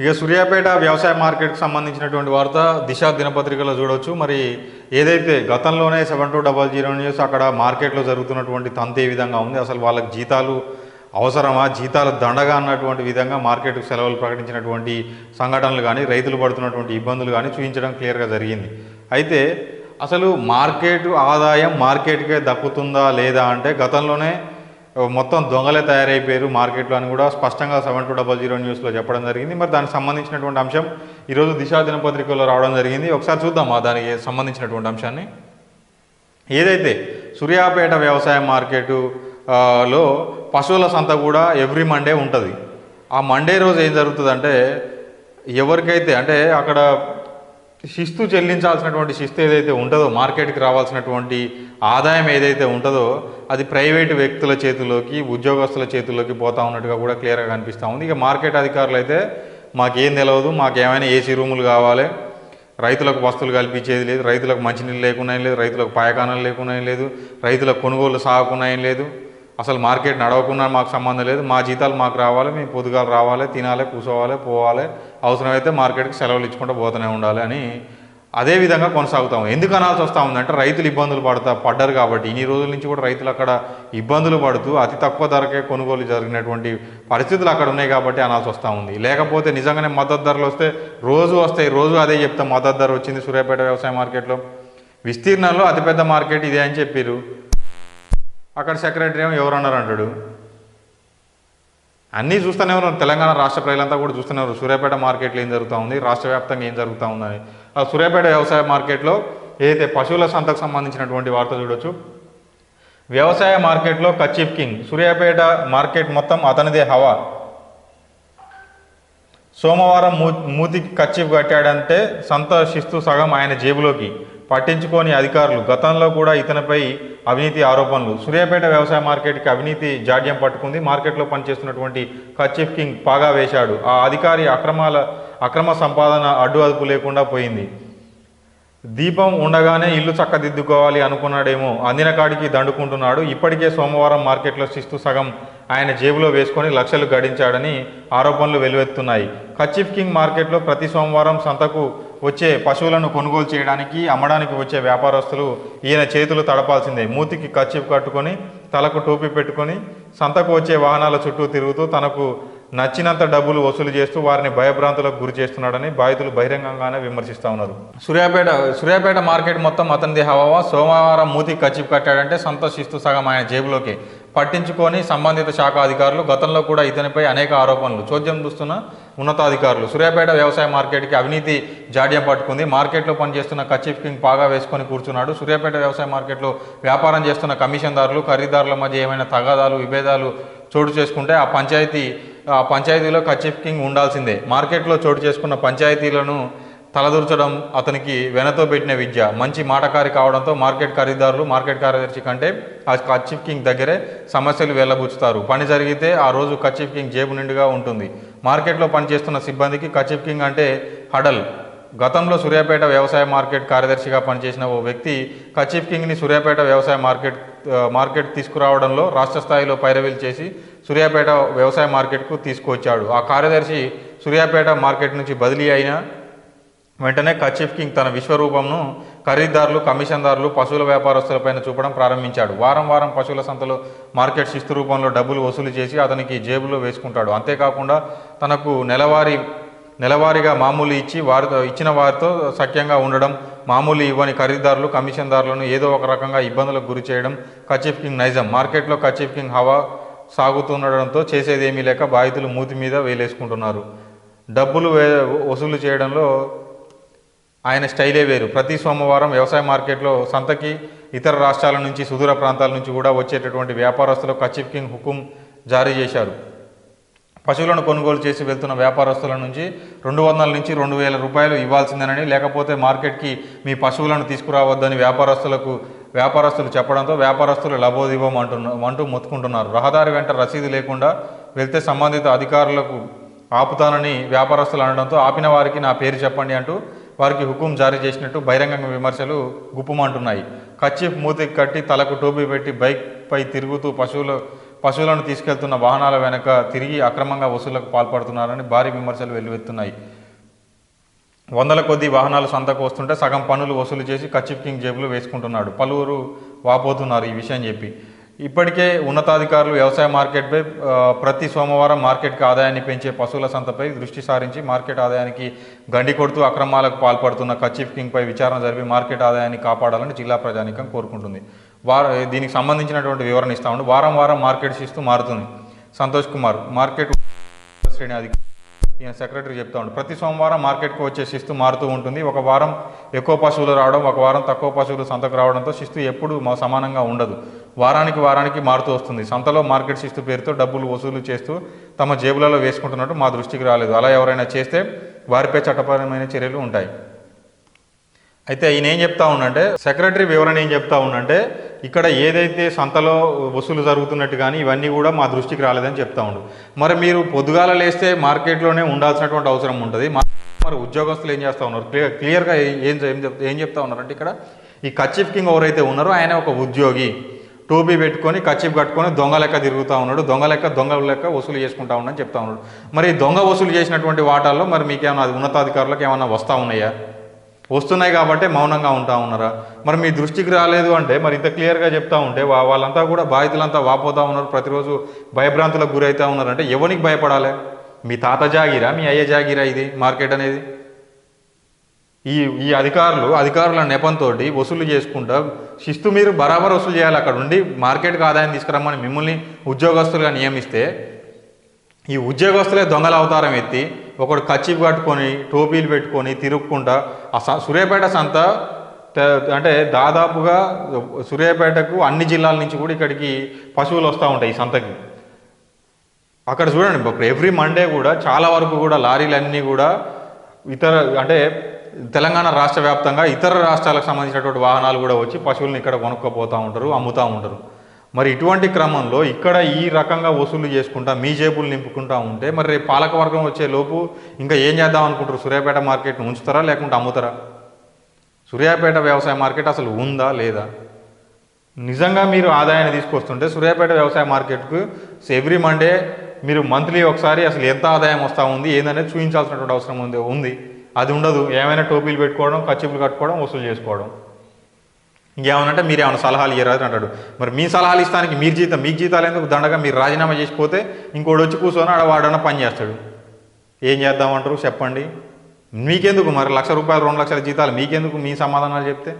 ఇక సూర్యాపేట వ్యవసాయ మార్కెట్కి సంబంధించినటువంటి వార్త దిశ దినపత్రికలో చూడవచ్చు మరి ఏదైతే గతంలోనే seven two double zero news అక్కడ మార్కెట్లో జరుగుతున్నటువంటి తంతు ఏ విధంగా ఉంది? అసలు వాళ్ళకి జీతాలు అవసరమా? జీతాలు దండగా అన్నటువంటి విధంగా మార్కెట్కు సెలవులు ప్రకటించినటువంటి సంఘటనలు కానీ రైతులు పడుతున్నటువంటి ఇబ్బందులు కానీ చూపించడం క్లియర్గా జరిగింది. అయితే అసలు మార్కెట్ ఆదాయం మార్కెట్కే దక్కుతుందా లేదా అంటే గతంలోనే మొత్తం దొంగలే తయారైపోయారు మార్కెట్లో అని కూడా స్పష్టంగా సెవెన్ టూ డబల్ జీరో న్యూస్లో చెప్పడం జరిగింది. మరి దానికి సంబంధించినటువంటి అంశం ఈరోజు దిశా దినపత్రికలో రావడం జరిగింది. ఒకసారి చూద్దాం ఆ దానికి సంబంధించినటువంటి అంశాన్ని. ఏదైతే సూర్యాపేట వ్యవసాయ మార్కెటు లో పశువుల సంత కూడా ఎవ్రీ మండే ఉంటుంది. ఆ మండే రోజు ఏం జరుగుతుందంటే ఎవరికైతే అంటే అక్కడ శిస్తు చెల్లించాల్సినటువంటి శిస్తు ఏదైతే ఉంటుందో మార్కెట్కి రావాల్సినటువంటి ఆదాయం ఏదైతే ఉంటుందో అది ప్రైవేటు వ్యక్తుల చేతిలోకి ఉద్యోగస్తుల చేతుల్లోకి పోతా ఉన్నట్టుగా కూడా క్లియర్గా కనిపిస్తూ ఉంది. ఇక మార్కెట్ అధికారులు అయితే మాకేం తెలియదు మాకేమైనా ఏసీ రూములు కావాలి రైతులకు వస్తువులు కల్పించేది లేదు రైతులకు మంచినీళ్ళు లేకుండా లేదు రైతులకు పాయకానాలు లేకుండా లేదు రైతులకు కొనుగోలు సాగకుండా లేదు. అసలు మార్కెట్ నడవకుండా మాకు సంబంధం లేదు. మా జీతాలు మాకు రావాలి మేము పొద్దుగాలు రావాలి తినాలి కూర్చోవాలి పోవాలి. అవసరమైతే మార్కెట్కి సెలవులు ఇచ్చుకుంటూ పోతూనే ఉండాలి అని అదే విధంగా కొనసాగుతాం ఎందుకు అనాల్సి వస్తూ ఉందంటే రైతులు ఇబ్బందులు పడతా పడ్డారు కాబట్టి. ఇన్ని రోజుల నుంచి కూడా రైతులు అక్కడ ఇబ్బందులు పడుతూ అతి తక్కువ ధరకే కొనుగోలు జరిగినటువంటి పరిస్థితులు అక్కడ ఉన్నాయి కాబట్టి అనాల్సి వస్తూ ఉంది. లేకపోతే నిజంగానే మద్దతు ధరలు వస్తే రోజు వస్తాయి. రోజు అదే చెప్తాం. మద్దతు ధర వచ్చింది సూర్యాపేట వ్యవసాయ మార్కెట్లో. విస్తీర్ణంలో అతిపెద్ద మార్కెట్ ఇదే అని చెప్పారు అక్కడ సెక్రటరీ ఏమో ఎవరన్నారు అంటాడు? అన్నీ చూస్తూనే ఉన్నారు. తెలంగాణ రాష్ట్ర ప్రజలంతా కూడా చూస్తూనే ఉన్నారు. సూర్యాపేట మార్కెట్లో ఏం జరుగుతూ ఉంది? రాష్ట్ర వ్యాప్తంగా ఏం జరుగుతూ ఉందని. ఆ సూర్యాపేట వ్యవసాయ మార్కెట్లో ఏదైతే పశువుల సంతకు సంబంధించినటువంటి వార్త చూడొచ్చు? వ్యవసాయ మార్కెట్లో కచ్చిప్ కింగ్. సూర్యాపేట మార్కెట్ మొత్తం అతనిదే హవా. సోమవారం మూ మూతికి కచ్చిప్ కట్టాడంటే శిస్తు సగం ఆయన జేబులోకి. పట్టించుకోని అధికారులు గతంలో కూడా ఇతనిపై అవినీతి ఆరోపణలు. సూర్యాపేట వ్యవసాయ మార్కెట్కి అవినీతి జాడ్యం పట్టుకుంది. మార్కెట్లో పనిచేస్తున్నటువంటి కచ్చిఫ్ కింగ్ పాగా వేశాడు. ఆ అధికారి అక్రమాల అక్రమ సంపాదన అడ్డు అదుపు లేకుండా పోయింది. దీపం ఉండగానే ఇల్లు చక్కదిద్దుకోవాలి అనుకున్నాడేమో అందిన కాడికి దండుకుంటున్నాడు. ఇప్పటికే సోమవారం మార్కెట్లో శిస్తు సగం ఆయన జేబులో వేసుకొని లక్షలు గడించాడని ఆరోపణలు వెలువెత్తున్నాయి. కచ్చిఫ్ కింగ్ మార్కెట్లో ప్రతి సోమవారం సంతకు వచ్చే పశువులను కొనుగోలు చేయడానికి అమ్మడానికి వచ్చే వ్యాపారస్తులు ఈయన చేతులు తడపాల్సిందే. మూతికి కచ్చిపు కట్టుకొని తలకు టోపీ పెట్టుకొని సంతకు వచ్చే వాహనాల చుట్టూ తిరుగుతూ తనకు నచ్చినంత డబ్బులు వసూలు చేస్తూ వారిని భయభ్రాంతులకు గురి చేస్తున్నాడని బాధితులు బహిరంగంగానే విమర్శిస్తూ ఉన్నారు. సూర్యాపేట సూర్యాపేట మార్కెట్ మొత్తం అతనిది హవావా. సోమవారం మూతి కచ్చిపు కట్టాడంటే సంతోషిస్తూ సగం ఆయన జేబులోకి. పట్టించుకొని సంబంధిత శాఖ అధికారులు గతంలో కూడా ఇతనిపై అనేక ఆరోపణలు. చోద్యం చూస్తున్న ఉన్నతాధికారులు. సూర్యాపేట వ్యవసాయ మార్కెట్కి అవినీతి జాడ్యం పట్టుకుంది. మార్కెట్లో పనిచేస్తున్న కచ్చిప్ కింగ్ పాగా వేసుకొని కూర్చున్నాడు. సూర్యాపేట వ్యవసాయ మార్కెట్లో వ్యాపారం చేస్తున్న కమిషన్దారులు ఖరీదారుల మధ్య ఏమైనా తగాదాలు విభేదాలు చోటు చేసుకుంటే ఆ పంచాయతీ ఆ పంచాయతీలో కచ్చిప్ కింగ్ ఉండాల్సిందే. మార్కెట్లో చోటు చేసుకున్న పంచాయతీలను తలదూర్చడం అతనికి వెనతో పెట్టిన విద్య. మంచి మాటకారి కావడంతో మార్కెట్ ఖరీదారులు మార్కెట్ కార్యదర్శి కంటే ఆ కచ్చిప్ కింగ్ దగ్గరే సమస్యలు వెళ్ళబుచ్చుతారు. పని జరిగితే ఆ రోజు కచ్చిప్ కింగ్ జేబు నిండుగా ఉంటుంది. మార్కెట్లో పనిచేస్తున్న సిబ్బందికి కచిప్ కింగ్ అంటే హడల్. గతంలో సూర్యాపేట వ్యవసాయ మార్కెట్ కార్యదర్శిగా పనిచేసిన ఓ వ్యక్తి కచీఫ్ కింగ్ని సూర్యాపేట వ్యవసాయ మార్కెట్ మార్కెట్ తీసుకురావడంలో రాష్ట్ర స్థాయిలో పైరవీలు చేసి సూర్యాపేట వ్యవసాయ మార్కెట్కు తీసుకువచ్చాడు. ఆ కార్యదర్శి సూర్యాపేట మార్కెట్ నుంచి బదిలీ అయిన వెంటనే కచిఫ్ కింగ్ తన విశ్వరూపంను ఖరీదారులు కమిషన్దారులు పశువుల వ్యాపారస్తులపైన చూపడం ప్రారంభించాడు. వారం వారం పశువుల సంతలో మార్కెట్ శిస్తు రూపంలో డబ్బులు వసూలు చేసి అతనికి జేబులో వేసుకుంటాడు. అంతేకాకుండా తనకు నెలవారీ నెలవారీగా మామూలు ఇచ్చి వారితో ఇచ్చిన వారితో సఖ్యంగా ఉండడం మామూలు ఇవ్వని ఖరీదారులు కమిషన్దారులను ఏదో ఒక రకంగా ఇబ్బందులకు గురి చేయడం కచీఫ్ కింగ్ నైజం. మార్కెట్లో కచీఫ్ కింగ్ హవా సాగుతుండడంతో చేసేదేమీ లేక బాధితులు మూతి మీద వేలేసుకుంటున్నారు. డబ్బులు వే వసూలు చేయడంలో ఆయన స్టైలే వేరు. ప్రతి సోమవారం వ్యవసాయ మార్కెట్లో సంతకి ఇతర రాష్ట్రాల నుంచి సుదూర ప్రాంతాల నుంచి కూడా వచ్చేటటువంటి వ్యాపారస్తులకు కచిఫ్ కింగ్ హుకుం జారీ చేశారు. పశువులను కొనుగోలు చేసి వెళ్తున్న వ్యాపారస్తుల నుంచి రెండు వందల నుంచి రెండు వేల రూపాయలు ఇవ్వాల్సిందేనని లేకపోతే మార్కెట్కి మీ పశువులను తీసుకురావద్దని వ్యాపారస్తులకు వ్యాపారస్తులు చెప్పడంతో వ్యాపారస్తులు లబోదివ్వం అంటున్న అంటూ మొత్తుకుంటున్నారు. రహదారి వెంట రసీదు లేకుండా వెళ్తే సంబంధిత అధికారులకు ఆపుతానని వ్యాపారస్తులు అనడంతో ఆపిన వారికి నా పేరు చెప్పండి అంటూ వారికి హుకుం జారీ చేసినట్టు బహిరంగ విమర్శలు గుప్పుమంటున్నాయి. కచ్చిఫ్ మూతికి కట్టి తలకు టోపీ పెట్టి బైక్పై తిరుగుతూ పశువుల పశువులను తీసుకెళ్తున్న వాహనాల వెనక తిరిగి అక్రమంగా వసూళ్ళకు పాల్పడుతున్నారని భారీ విమర్శలు వెల్లువెత్తున్నాయి. వందల కొద్ది వాహనాలు సంతకు వస్తుంటే సగం పనులు వసూలు చేసి కచ్చిప్ కింగ్ జేబులు వేసుకుంటున్నాడు. పలువురు వాపోతున్నారు ఈ విషయం చెప్పి. ఇప్పటికే ఉన్నతాధికారులు వ్యవసాయ మార్కెట్పై ప్రతి సోమవారం మార్కెట్కి ఆదాయాన్ని పెంచే పశువుల సంతపై దృష్టి సారించి మార్కెట్ ఆదాయానికి గండి కొడుతూ అక్రమాలకు పాల్పడుతున్న కచ్చిఫ్ కింగ్పై విచారణ జరిపి మార్కెట్ ఆదాయాన్ని కాపాడాలని జిల్లా ప్రజానికం కోరుకుంటుంది. వార దీనికి సంబంధించినటువంటి వివరణ ఇస్తా ఉండి. వారం వారం మార్కెట్ శిస్తు మారుతుంది. సంతోష్ కుమార్ మార్కెట్ శ్రేణి అధికారి ఈయన సెక్రటరీ చెప్తా ఉండు. ప్రతి సోమవారం మార్కెట్కి వచ్చే శిస్తు మారుతూ ఉంటుంది. ఒక వారం ఎక్కువ పశువులు రావడం ఒక వారం తక్కువ పశువులు సంతకు రావడంతో శిస్తు ఎప్పుడు సమానంగా ఉండదు. వారానికి వారానికి మారుతూ వస్తుంది. సంతలో మార్కెట్ శిస్తు పేరుతో డబ్బులు వసూలు చేస్తూ తమ జేబులలో వేసుకుంటున్నట్టు మా దృష్టికి రాలేదు. అలా ఎవరైనా చేస్తే వారిపై చట్టపరమైన చర్యలు ఉంటాయి. అయితే ఈయన ఏం చెప్తా ఉండంటే సెక్రటరీ వివరణ ఏం చెప్తా ఉండంటే ఇక్కడ ఏదైతే సంతలో వసూలు జరుగుతున్నట్టు కానీ ఇవన్నీ కూడా మా దృష్టికి రాలేదని చెప్తా ఉండు. మరి మీరు పొద్దుగాల లేస్తే మార్కెట్లోనే ఉండాల్సినటువంటి అవసరం ఉంటుంది. మరి ఉద్యోగస్తులు ఏం చేస్తూ ఉన్నారు? క్లియర్ క్లియర్గా ఏం ఏం ఏం చెప్తా ఉన్నారంటే ఇక్కడ ఈ కచ్చిఫ్ కింగ్ ఎవరైతే ఉన్నారో ఆయన ఒక ఉద్యోగి. టోపీ పెట్టుకొని కచ్చిప్ కట్టుకొని దొంగ లెక్క తిరుగుతూ ఉన్నాడు. దొంగ లెక్క దొంగ లెక్క వసూలు చేసుకుంటా ఉన్నాడని చెప్తా ఉన్నాడు. మరి దొంగ వసూలు చేసినటువంటి వాటాల్లో మరి మీకేమైనా ఏమైనా ఉన్నతాధికారులకు ఏమైనా వస్తూ ఉన్నాయా? వస్తున్నాయి కాబట్టి మౌనంగా ఉంటా ఉన్నారా? మరి మీ దృష్టికి రాలేదు అంటే మరి ఇంత క్లియర్గా చెప్తా ఉంటే వా- వాళ్ళంతా కూడా బాధితులంతా వాపోతూ ఉన్నారు. ప్రతిరోజు భయభ్రాంతులకు గురవుతూ ఉన్నారంటే ఎవరికి భయపడాలి? మీ తాత జాగిరా? మీ అయ్య జాగిరా ఇది మార్కెట్ అనేది? ఈ ఈ అధికారులు అధికారుల నెపంతో వసూలు చేసుకుంటా శిస్తు మీరు బరాబర్ వసూలు చేయాలి. అక్కడ ఉండి మార్కెట్కి ఆదాయం తీసుకురమ్మని మిమ్మల్ని ఉద్యోగస్తులుగా నియమిస్తే ఈ ఉద్యోగస్తులే దొంగల అవతారం ఎత్తి ఒకడు కచ్చి కట్టుకొని టోపీలు పెట్టుకొని తిరుక్కుంటా ఆ స- సూర్యాపేట సంత అంటే దాదాపుగా సూర్యాపేటకు అన్ని జిల్లాల నుంచి కూడా ఇక్కడికి పశువులు వస్తూ ఉంటాయి ఈ సంతకి. అక్కడ చూడండి ఇప్పుడు ఎవ్రీ మండే కూడా చాలా వరకు కూడా లారీలన్నీ కూడా ఇతర అంటే తెలంగాణ రాష్ట్ర వ్యాప్తంగా ఇతర రాష్ట్రాలకు సంబంధించినటువంటి వాహనాలు కూడా వచ్చి పశువులను ఇక్కడ కొనుక్కపోతూ ఉంటారు అమ్ముతూ ఉంటారు. మరి ఇటువంటి క్రమంలో ఇక్కడ ఈ రకంగా వసూలు చేసుకుంటా మీ జేబులు నింపుకుంటా ఉంటే మరి రేపు పాలకవర్గం వచ్చే లోపు ఇంకా ఏం చేద్దాం అనుకుంటారు? సూర్యాపేట మార్కెట్ని ఉంచుతారా లేకుంటే అమ్ముతారా? సూర్యాపేట వ్యవసాయ మార్కెట్ అసలు ఉందా లేదా? నిజంగా మీరు ఆదాయాన్ని తీసుకొస్తుంటే సూర్యాపేట వ్యవసాయ మార్కెట్కు ఎవ్రీ మండే మీరు మంత్లీ ఒకసారి అసలు ఎంత ఆదాయం వస్తూ ఉంది ఏందనేది చూపించాల్సినటువంటి అవసరం ఉంది ఉంది. అది ఉండదు. ఏమైనా టోపీలు పెట్టుకోవడం కచ్చిపులు కట్టుకోవడం వసూలు చేసుకోవడం. ఇంకేమనంటే మీరు ఏమైనా సలహాలు ఇయ్యరాదు అంటాడు. మరి మీ సలహాలు ఇస్తానికి మీరు జీతం మీకు జీతాలు ఎందుకు? దండగా మీరు రాజీనామా చేసిపోతే ఇంకోటి వచ్చి కూర్చొని ఆడ వాడన్నా పని చేస్తాడు. ఏం చేద్దామంటారు చెప్పండి. మీకెందుకు మరి లక్ష రూపాయలు రెండు లక్షల జీతాలు? మీకెందుకు మీ సమాధానాలు చెప్తే?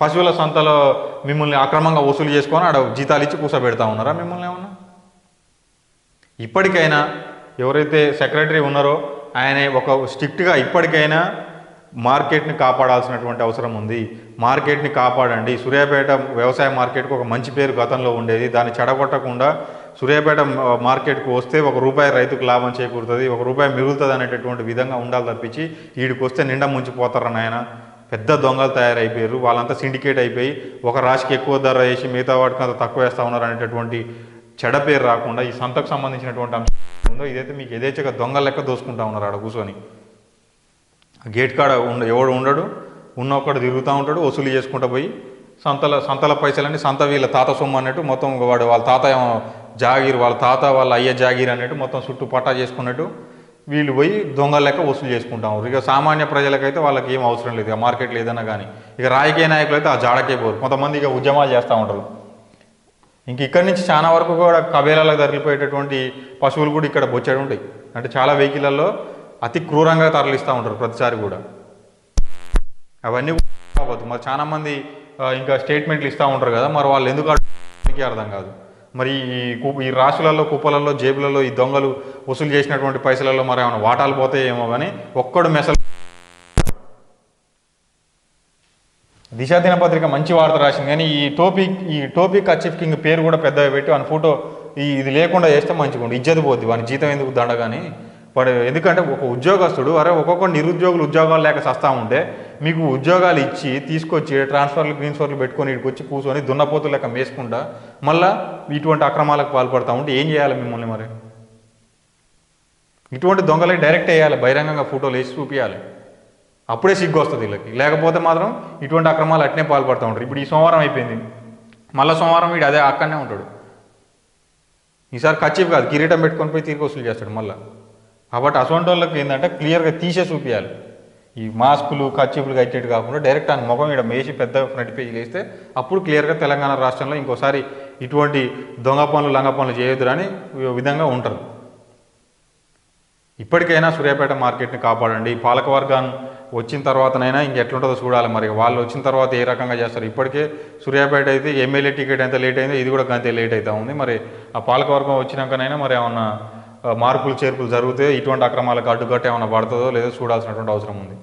పశువుల సంతలో మిమ్మల్ని అక్రమంగా వసూలు చేసుకొని ఆడ జీతాలు ఇచ్చి కూర్చోబెడతా ఉన్నారా మిమ్మల్ని ఏమన్నా? ఇప్పటికైనా ఎవరైతే సెక్రటరీ ఉన్నారో ఆయన ఒక స్ట్రిక్ట్గా ఇప్పటికైనా మార్కెట్ని కాపాడాల్సినటువంటి అవసరం ఉంది. మార్కెట్ని కాపాడండి. సూర్యాపేట వ్యవసాయ మార్కెట్కి ఒక మంచి పేరు గతంలో ఉండేది. దాన్ని చెడగొట్టకుండా సూర్యాపేట మార్కెట్కు వస్తే ఒక రూపాయి రైతుకు లాభం చేకూరుతుంది ఒక రూపాయి మిగులుతుంది అనేటటువంటి విధంగా ఉండాలి తప్పించి వీడికి వస్తే నిండా ముంచిపోతారు నాయన. పెద్ద దొంగలు తయారైపోయారు. వాళ్ళంతా సిండికేట్ అయిపోయి ఒక రాశికి ఎక్కువ ధర వేసి మిగతా వాటికి అంత తక్కువ వేస్తూ ఉన్నారు అనేటటువంటి చెడ పేరు రాకుండా ఈ సంతకు సంబంధించినటువంటి అంశం ఉందో ఇదైతే మీకు యథేచ్ఛగా దొంగల లెక్క దోసుకుంటా ఉన్నారు ఆడ కూర్చొని. గేట్ కాడ ఉండ ఎవడు ఉండడు ఉన్న ఒకడు తిరుగుతూ ఉంటాడు వసూలు చేసుకుంటూ పోయి సంతల సంతల పైసలన్నీ సంత వీళ్ళ తాత సొమ్ము అన్నట్టు మొత్తం వాడు వాళ్ళ తాత జాగీర్ వాళ్ళ తాత వాళ్ళ అయ్య జాగీర్ అన్నట్టు మొత్తం చుట్టూ పట్టా చేసుకున్నట్టు వీళ్ళు పోయి దొంగ లెక్క వసూలు చేసుకుంటా ఉంటారు ఇక సామాన్య ప్రజలకైతే వాళ్ళకి ఏం అవసరం లేదు ఇక మార్కెట్లో ఏదైనా కానీ. ఇక రాజకీయ నాయకులు అయితే ఆ జాడకే పోరు. కొంతమంది ఇక ఉద్యమాలు చేస్తూ ఉంటారు. ఇంక ఇక్కడి నుంచి చాలా వరకు కూడా కబేలాలకు తరలిపోయేటటువంటి పశువులు కూడా ఇక్కడ బొచ్చాడు ఉంటాయి. అంటే చాలా వెహికల్లో అతి క్రూరంగా తరలిస్తూ ఉంటారు ప్రతిసారి కూడా. అవన్నీ కావద్దు. మరి చాలామంది ఇంకా స్టేట్మెంట్లు ఇస్తూ ఉంటారు కదా మరి వాళ్ళు ఎందుకు అడిగి అర్థం కాదు. మరి ఈ కు- ఈ రాశులలో కుప్పలలో జేబులలో ఈ దొంగలు వసూలు చేసినటువంటి పైసలలో మరి ఏమైనా వాటాలు పోతాయేమో కానీ ఒక్కడు మెసలు దిశ దినపత్రిక మంచి వార్త రాసింది. కానీ ఈ టోపిక్ ఈ టోపిక్ అచీఫ్ కింగ్ పేరు కూడా పెద్దగా పెట్టి వాని ఫోటో ఈ ఇది లేకుండా చేస్తే మంచిగా ఉంటుంది ఇజ్జత పోద్ది. వాని జీతం ఎందుకు దండగాని? వాడు ఎందుకంటే ఒక ఉద్యోగస్తుడు అరే ఒక్కొక్క నిరుద్యోగులు ఉద్యోగాలు లేక సస్తా ఉంటే మీకు ఉద్యోగాలు ఇచ్చి తీసుకొచ్చి ట్రాన్స్ఫర్లు గ్రీన్స్ఫర్లు పెట్టుకొని ఇక్కడికి వచ్చి కూర్చొని దున్నపోతు లెక్క మేసుకుంటా మళ్ళీ ఇటువంటి అక్రమాలకు పాల్పడతా ఉంటే ఏం చేయాలి మిమ్మల్ని మరి? ఇటువంటి దొంగలకి డైరెక్ట్ వేయాలి. బహిరంగంగా ఫోటోలు వేసి చూపించాలి అప్పుడే సిగ్గు వస్తుంది వీళ్ళకి. లేకపోతే మాత్రం ఇటువంటి అక్రమాలు అట్నే పాల్పడుతూ ఉంటారు. ఇప్పుడు ఈ సోమవారం అయిపోయింది. మళ్ళీ సోమవారం వీడు అదే అక్కడనే ఉంటాడు. ఈసారి కచ్చిప్ కాదు కిరీటం పెట్టుకొని పోయి తిరిగి వసూలు చేస్తాడు మళ్ళీ. కాబట్టి అటువంటి వాళ్ళకి ఏంటంటే క్లియర్గా తీసే చూపించాలి ఈ మాస్కులు కచ్చిపులు కట్టేట్టు కాకుండా డైరెక్ట్ ఆయన ముఖం ఇక్కడ మేసి పెద్ద ఫ్రంట్ పేజీ వేస్తే అప్పుడు క్లియర్గా తెలంగాణ రాష్ట్రంలో ఇంకోసారి ఇటువంటి దొంగ పనులు లంగ పనులు చేయొద్దు అని విధంగా ఉంటారు. ఇప్పటికైనా సూర్యాపేట మార్కెట్ని కాపాడండి. పాలక వర్గాన్ని వచ్చిన తర్వాతనైనా ఇంకెట్లుంటుందో చూడాలి మరి. వాళ్ళు వచ్చిన తర్వాత ఏ రకంగా చేస్తారు? ఇప్పటికే సూర్యాపేట అయితే ఎమ్మెల్యే టికెట్ ఎంత లేట్ అయిందో ఇది కూడా అంతే లేట్ అవుతా ఉంది. మరి ఆ పాలకవర్గం వచ్చినాకనైనా మరి ఏమన్నా మార్పులు చేర్పులు జరిగితే ఇటువంటి అక్రమాలకు అడ్డుకట్ట ఏమైనా పడుతుందో లేదో చూడాల్సినటువంటి అవసరం ఉంది.